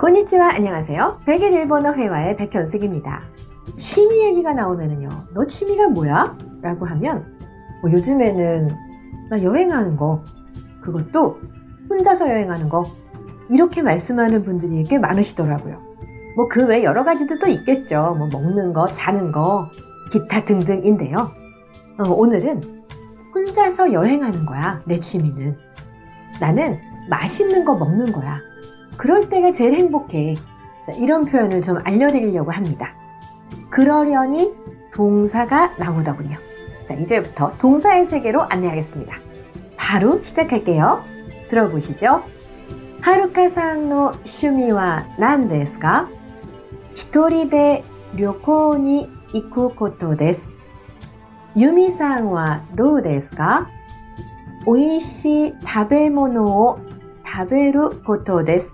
konnichiwa 안녕하세요. 백일 일본어 회화의 백현숙입니다. 취미 얘기가 나오면은요. 너 취미가 뭐야? 라고 하면 뭐 요즘에는 나 여행하는 거 그것도 혼자서 여행하는 거 이렇게 말씀하는 분들이 꽤 많으시더라고요. 뭐 그 외 여러 가지도 또 있겠죠. 뭐 먹는 거, 자는 거, 기타 등등인데요. 어, 오늘은 혼자서 여행하는 거야. 내 취미는. 나는 맛있는 거 먹는 거야. 그럴 때가 제일 행복해. 자, 이런 표현을 좀 알려드리려고 합니다. 그러려니 동사가 나오더군요. 자, 이제부터 동사의 세계로 안내하겠습니다. 바로 시작할게요. 들어보시죠. 하루카さんの 趣味は 何ですか一人で旅行に行くことです。ユミさんはどうですか美味しい食べ物を食べることです。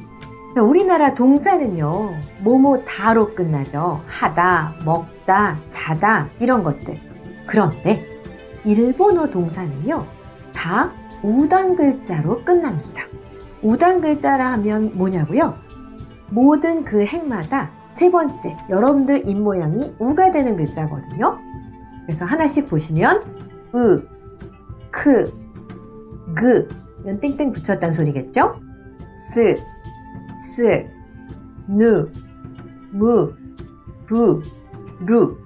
자, 우리나라 동사는요, 뭐뭐 다로 끝나죠. 하다, 먹다, 자다, 이런 것들. 그런데 일본어 동사는요, 다 우단 글자로 끝납니다. 우단 글자라 하면 뭐냐고요? 모든 그 행마다 세 번째, 여러분들 입모양이 우가 되는 글자거든요. 그래서 하나씩 보시면 으, 크, 그, 이런 땡땡 붙였다는 소리겠죠? 스, 스, 누, 무, 부, 루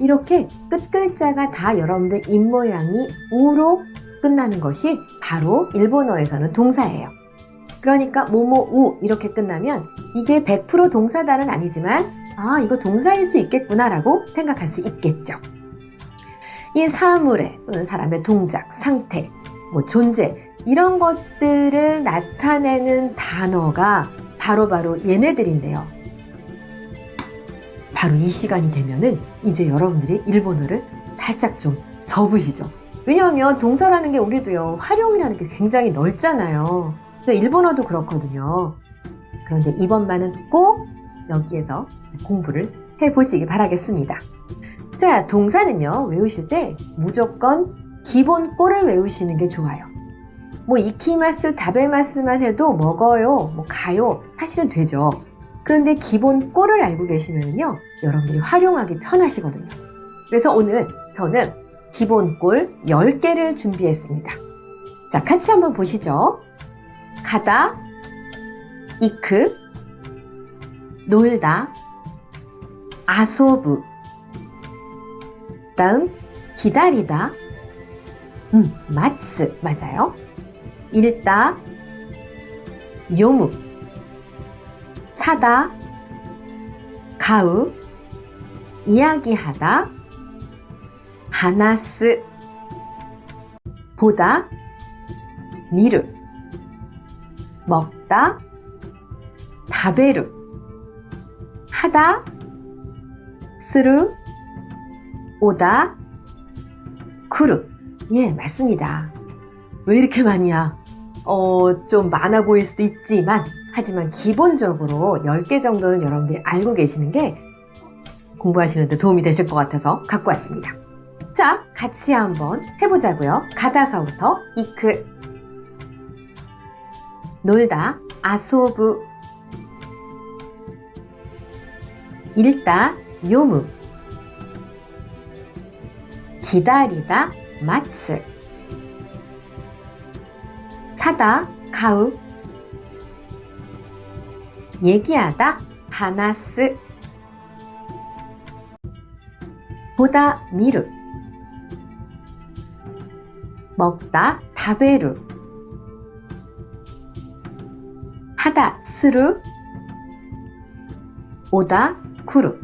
이렇게 끝 글자가 다 여러분들 입모양이 우로 끝나는 것이 바로 일본어에서는 동사예요. 그러니까 뭐뭐 우 이렇게 끝나면 이게 100% 동사다는 아니지만 아 이거 동사일 수 있겠구나라고 생각할 수 있겠죠. 이 사물의 또는 사람의 동작, 상태, 뭐 존재 이런 것들을 나타내는 단어가 바로 바로 얘네들인데요. 바로 이 시간이 되면은 이제 여러분들이 일본어를 살짝 좀 접으시죠. 왜냐하면 동사라는 게 우리도요 활용이라는 게 굉장히 넓잖아요. 그래서 일본어도 그렇거든요. 그런데 이번만은 꼭 여기에서 공부를 해보시기 바라겠습니다. 자, 동사는요, 외우실 때 무조건 기본 꼴을 외우시는 게 좋아요. 뭐, 이키마스, 다베마스만 해도 먹어요, 뭐, 가요, 사실은 되죠. 그런데 기본 꼴을 알고 계시면요, 여러분들이 활용하기 편하시거든요. 그래서 오늘 저는 기본 꼴 10개를 준비했습니다. 자, 같이 한번 보시죠. 가다, 이크, 놀다, 아소부. 다음, 기다리다, 음, 마츠, 맞아요. 읽다, 요무, 사다, 가우, 이야기하다, 하나스, 보다, 미루, 먹다, 다베루, 하다, 스루, 오다, 쿠루. 예, 맞습니다. 왜 이렇게 많냐? 어, 좀 많아 보일 수도 있지만, 하지만 기본적으로 10개 정도는 여러분들이 알고 계시는 게 공부하시는데 도움이 되실 것 같아서 갖고 왔습니다. 자, 같이 한번 해보자고요. 가다서부터 이크, 놀다, 아소부, 읽다, 요무, 기다리다, 마츠, 사다, 가우, 얘기하다, 하나스, 보다, 미루, 먹다, 다베루, 하다, 스루, 오다, 쿠루.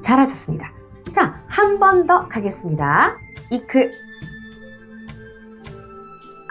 잘하셨습니다. 자, 한 번 더 가겠습니다. 이크,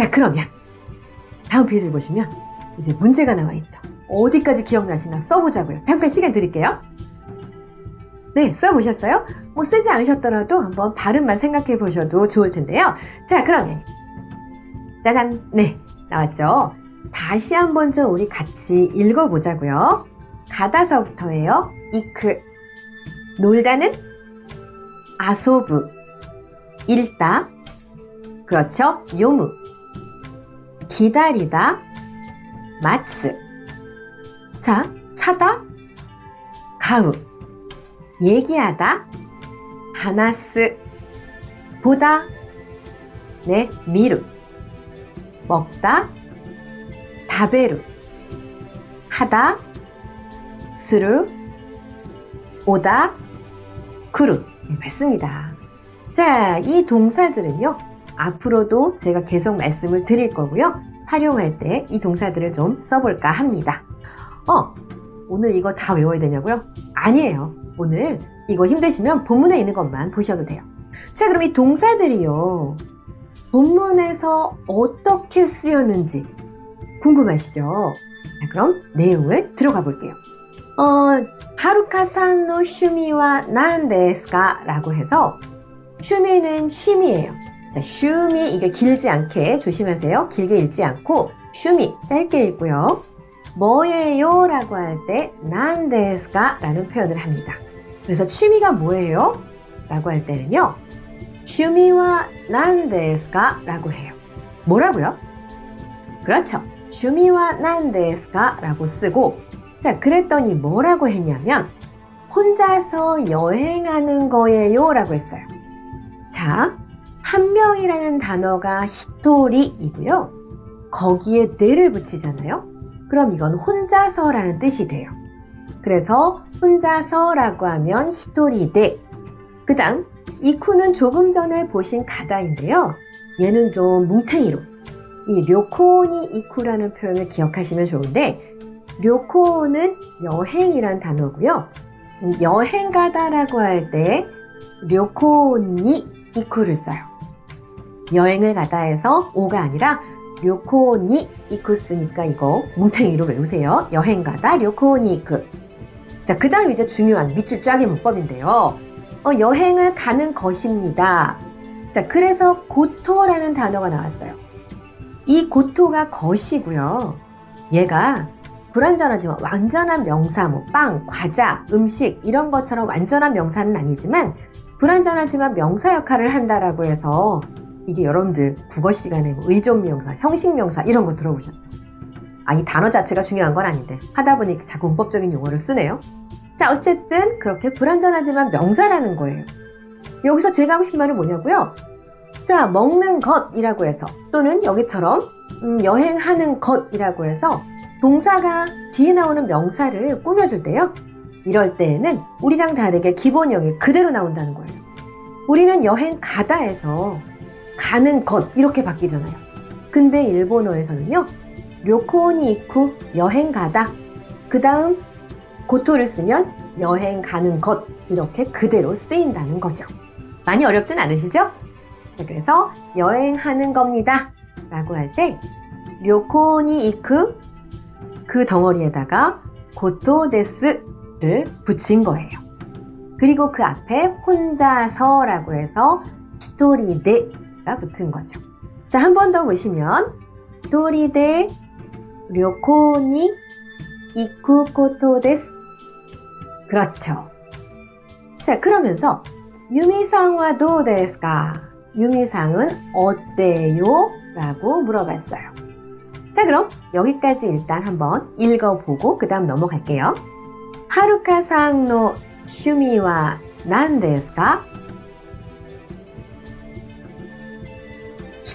자 그러면 다음 페이지를 보시면 이제 문제가 나와 있죠. 어디까지 기억나시나 써보자고요. 잠깐 시간 드릴게요. 네, 써보셨어요? 뭐 쓰지 않으셨더라도 한번 발음만 생각해 보셔도 좋을 텐데요. 자, 그러면 짜잔! 네, 나왔죠? 다시 한번 좀 우리 같이 읽어보자고요. 가다서부터예요. 이크 놀다는 아소브 읽다 그렇죠? 요무 기다리다 마츠. 자 사다 가우 얘기하다 하나스. 보다 네 미루. 먹다 다베루. 하다 스루. 오다 크루. 네, 맞습니다. 자, 이 동사들은요. 앞으로도 제가 계속 말씀을 드릴 거고요. 활용할 때 이 동사들을 좀 써볼까 합니다. 어, 오늘 이거 다 외워야 되냐고요? 아니에요. 오늘 이거 힘드시면 본문에 있는 것만 보셔도 돼요. 자, 그럼 이 동사들이요. 본문에서 어떻게 쓰였는지 궁금하시죠? 자, 그럼 내용을 들어가 볼게요. 어, 하루카산 노 슈미와 난데스가 라고 해서 슈미는 취미예요. 자, 취미 이게 길지 않게 조심하세요. 길게 읽지 않고 취미 짧게 읽고요. 뭐예요? 라고 할 때 난데스까? 라는 표현을 합니다. 그래서 취미가 뭐예요? 라고 할 때는요. 취미와 난데스까? 라고 해요. 뭐라고요? 그렇죠. 취미와 난데스까? 라고 쓰고 자, 그랬더니 뭐라고 했냐면 혼자서 여행하는 거예요 라고 했어요. 자, 한 명이라는 단어가 히토리이고요. 거기에 네를 붙이잖아요. 그럼 이건 혼자서라는 뜻이 돼요. 그래서 혼자서라고 하면 히토리데. 그 다음 이쿠는 조금 전에 보신 가다인데요. 얘는 좀 뭉탱이로 이 료코니 이쿠라는 표현을 기억하시면 좋은데 료코는 여행이란 단어고요. 음, 여행 가다라고 할 때 료코니 이쿠를 써요. 여행을 가다 해서 오가 아니라 료코니 이쿠 쓰니까 이거 뭉탱이로 외우세요. 여행 가다 료코니 이쿠. 자, 그 다음 이제 중요한 밑줄 짜기 문법인데요. 어, 여행을 가는 것입니다. 자, 그래서 고토라는 단어가 나왔어요. 이 고토가 것이고요. 얘가 불완전하지만 완전한 명사, 뭐 빵, 과자, 음식 이런 것처럼 완전한 명사는 아니지만 불완전하지만 명사 역할을 한다라고 해서 이게 여러분들 국어 시간에 뭐 의존명사, 형식명사 이런 거 들어보셨죠? 아, 이 단어 자체가 중요한 건 아닌데 하다 보니 자꾸 문법적인 용어를 쓰네요. 자, 어쨌든 그렇게 불완전하지만 명사라는 거예요. 여기서 제가 하고 싶은 말은 뭐냐고요? 자, 먹는 것이라고 해서 또는 여기처럼 음, 여행하는 것이라고 해서 동사가 뒤에 나오는 명사를 꾸며줄 때요. 이럴 때에는 우리랑 다르게 기본형이 그대로 나온다는 거예요. 우리는 여행 가다 해서 가는 것 이렇게 바뀌잖아요. 근데 일본어에서는요. 료코니 이쿠 여행 가다. 그 다음 고토를 쓰면 여행 가는 것 이렇게 그대로 쓰인다는 거죠. 많이 어렵진 않으시죠? 자, 그래서 여행하는 겁니다. 라고 할 때 료코니 이쿠 그 덩어리에다가 고토 데스를 붙인 거예요. 그리고 그 앞에 혼자서라고 해서 히토리 데 가가 붙은 거죠. 자, 한 번 더 보시면 도리데 료코니 이쿠코토 데스 그렇죠. 자, 그러면서 유미상와 도데스가 유미상은 어때요? 라고 물어봤어요. 자, 그럼 여기까지 일단 한번 읽어보고 그 다음 넘어갈게요. 하루카상노 슈미와 난데스가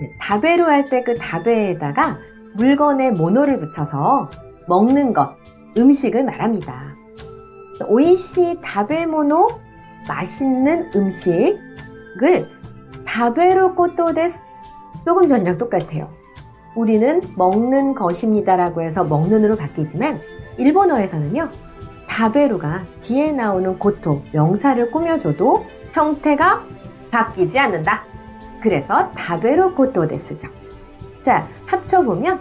네, 다베로 할 때 그 다베에다가 물건에 모노를 붙여서 먹는 것, 음식을 말합니다. 오이시 다베모노 맛있는 음식을 다베로 코토 데스 조금 전이랑 똑같아요. 우리는 먹는 것입니다라고 해서 먹는으로 바뀌지만 일본어에서는요. 다베루가 뒤에 나오는 고토 명사를 꾸며줘도 형태가 바뀌지 않는다. 그래서 다베루 고토 데스죠. 자, 합쳐보면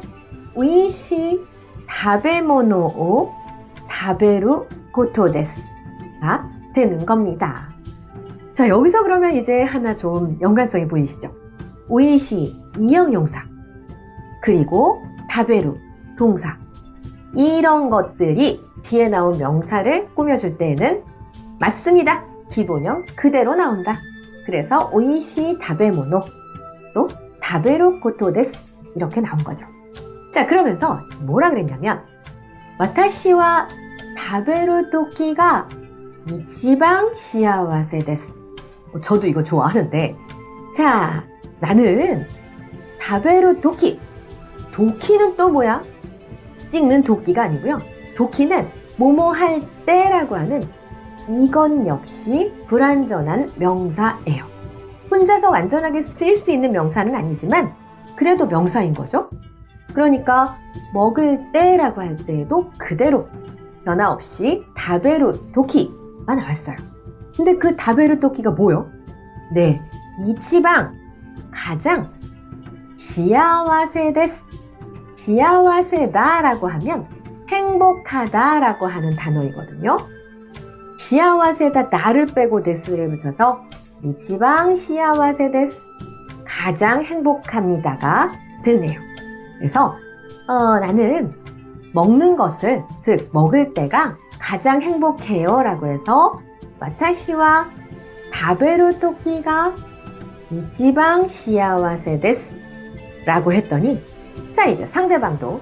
위시 다베모노오 다베루 고토 데스가 되는 겁니다. 자, 여기서 그러면 이제 하나 좀 연관성이 보이시죠? 오이시 이형용사 그리고 다베루 동사 이런 것들이 뒤에 나온 명사를 꾸며줄 때에는 맞습니다. 기본형 그대로 나온다. 그래서 오이시 다베모노 또 다베루 고토 데스 이렇게 나온 거죠. 자 그러면서 뭐라 그랬냐면 와타시와 다베루 토키가 이치방 시아와세 데스 어, 저도 이거 좋아하는데 자 나는 다베루 도끼. 도끼는 또 뭐야? 찍는 도끼가 아니고요. 도끼는 뭐뭐 할 때라고 하는 이건 역시 불완전한 명사예요. 혼자서 완전하게 쓰일 수 있는 명사는 아니지만 그래도 명사인 거죠. 그러니까 먹을 때라고 할 때에도 그대로 변화 없이 다베루 도끼가 나왔어요. 근데 그 다베루 도끼가 뭐요? 네, 이치방 가장 시아와세 데스 시아와세다라고 하면 행복하다라고 하는 단어이거든요. 시아와세다 나를 빼고 데스를 붙여서 이치방 시아와세 데스 가장 행복합니다가 됐네요. 그래서 어, 나는 먹는 것을 즉 먹을 때가 가장 행복해요 라고 해서 와타시와 다베루 토끼가 이지방 시아와세 데스 라고 했더니 자 이제 상대방도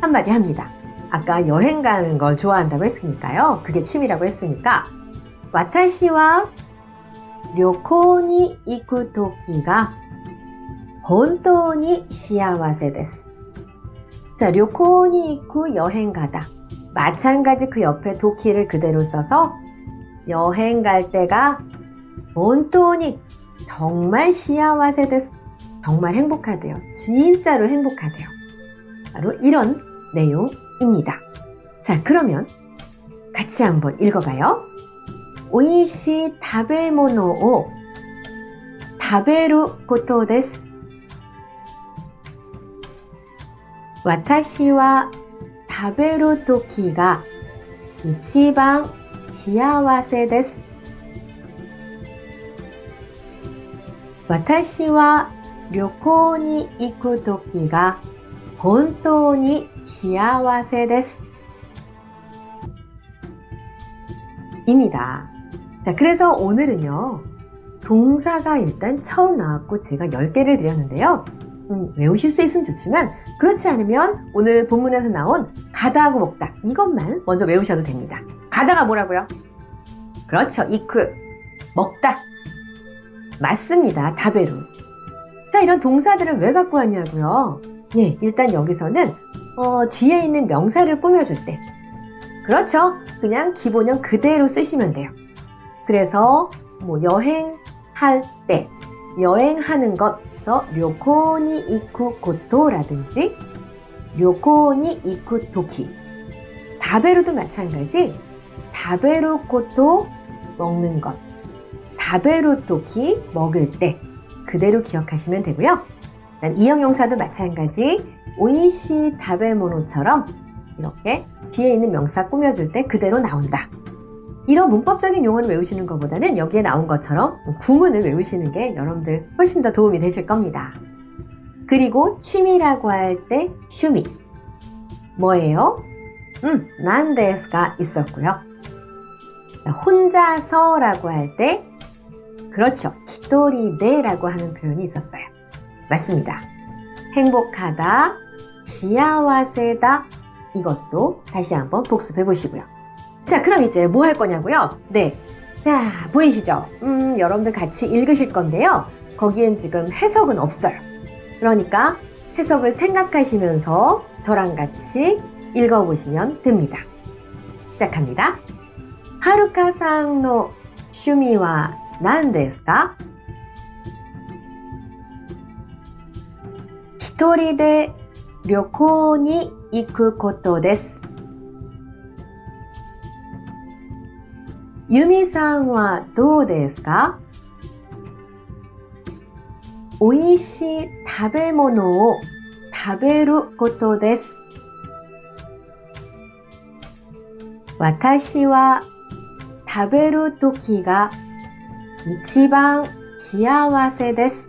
한마디 합니다. 아까 여행 가는 걸 좋아한다고 했으니까요. 그게 취미라고 했으니까 와타시와 료코니 이쿠 토끼가 본토니 시아와세 데스 자, 료코니 이쿠 여행 가다 마찬가지 그 옆에 도키를 그대로 써서 여행 갈 때가 본토니 정말 시아와세 데스 정말 행복하대요. 진짜로 행복하대요. 바로 이런 내용 입니다. 자, 그러면 같이 한번 읽어봐요. 오이시 다베모노오 다베루 고토 데스. 私は食べる時が一番幸せです。私は旅行に行く時が本当に 시아와세 데스 입니다. 자, 그래서 오늘은요. 동사가 일단 처음 나왔고 제가 10개를 드렸는데요. 음, 외우실 수 있으면 좋지만 그렇지 않으면 오늘 본문에서 나온 가다하고 먹다 이것만 먼저 외우셔도 됩니다. 가다가 뭐라고요? 그렇죠. 이크 먹다. 맞습니다. 다베루. 자, 이런 동사들을 왜 갖고 왔냐고요? 예, 일단 여기서는 어, 뒤에 있는 명사를 꾸며줄 때. 그렇죠. 그냥 기본형 그대로 쓰시면 돼요. 그래서 뭐 여행할 때, 여행하는 것에서 료코니 이쿠 고토라든지 료코니 이쿠 도키. 다베루도 마찬가지. 다베루 고토 먹는 것. 다베루 도키 먹을 때. 그대로 기억하시면 되고요. 이형용사도 마찬가지 오이시 다베모노처럼 이렇게 뒤에 있는 명사 꾸며줄 때 그대로 나온다. 이런 문법적인 용어를 외우시는 것보다는 여기에 나온 것처럼 구문을 외우시는 게 여러분들 훨씬 더 도움이 되실 겁니다. 그리고 취미라고 할때 슈미 뭐예요? 음, 난데스가 있었고요. 혼자서라고 할 때, 그렇죠. 히토리데라고 하는 표현이 있었어요. 맞습니다. 행복하다, 시아와세다, 이것도 다시 한번 복습해 보시고요. 자, 그럼 이제 뭐 할 거냐고요? 네. 자, 보이시죠? 음, 여러분들 같이 읽으실 건데요. 거기엔 지금 해석은 없어요. 그러니까 해석을 생각하시면서 저랑 같이 읽어보시면 됩니다. 시작합니다. 하루카さんの趣味は何ですか一人で 旅行に行くことです。ユミさんはどうですか？美味しい食べ物を食べることです。私は食べるときが一番幸せです。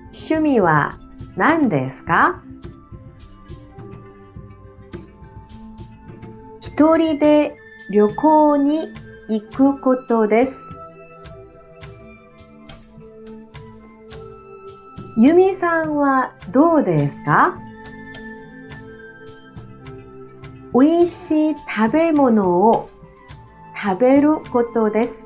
趣味は何ですか？一人で旅行に行くことです。ユミさんはどうですか？美味しい食べ物を食べることです。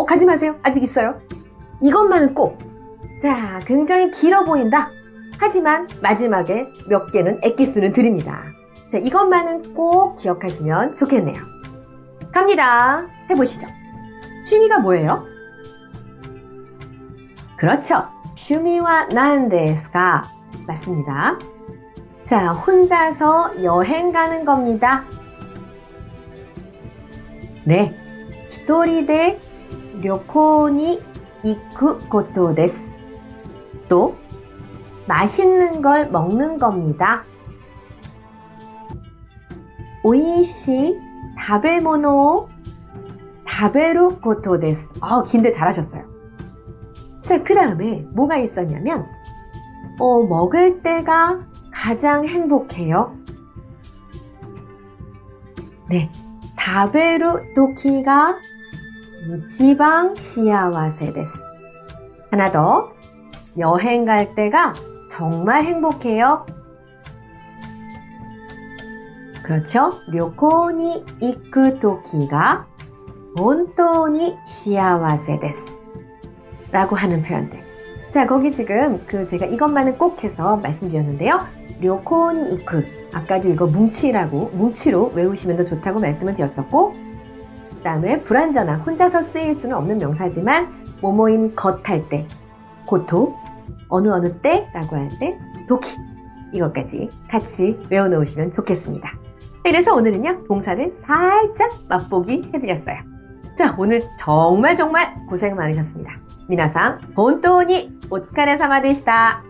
어, 가지 마세요. 아직 있어요. 이것만은 꼭. 자, 굉장히 길어 보인다. 하지만 마지막에 몇 개는 액기스는 드립니다. 자, 이것만은 꼭 기억하시면 좋겠네요. 갑니다. 해보시죠. 취미가 뭐예요? 그렇죠. 취미와 나은데스가 맞습니다. 자, 혼자서 여행 가는 겁니다. 네. 히토리데 료코니 이쿠고토 데스. 또 맛있는 걸 먹는 겁니다. 오이시 다베모노 다베루 고토 데스. 어, 아, 긴데 잘하셨어요. 자, 그 다음에 뭐가 있었냐면, 어, 먹을 때가 가장 행복해요. 네. 다베루 도키가 무지방 시야와세 데스. 하나 더. 여행 갈 때가 정말 행복해요. 그렇죠. 료코니 이크 도키가 본토니 시야와세 데스. 라고 하는 표현들. 자, 거기 지금 그 제가 이것만은 꼭 해서 말씀드렸는데요. 료코니 이크. 아까도 이거 뭉치라고, 뭉치로 외우시면 더 좋다고 말씀을 드렸었고, 다음에 불완전한 혼자서 쓰일 수는 없는 명사지만 모모인 것 할 때 고토 어느 어느 때라고 하는데 도키 이것까지 같이 외워놓으시면 좋겠습니다. 그래서 오늘은요 동사를 살짝 맛보기 해드렸어요. 자 오늘 정말 정말 고생 많으셨습니다. 미나상 본토니 오츠카레 사마 데시다.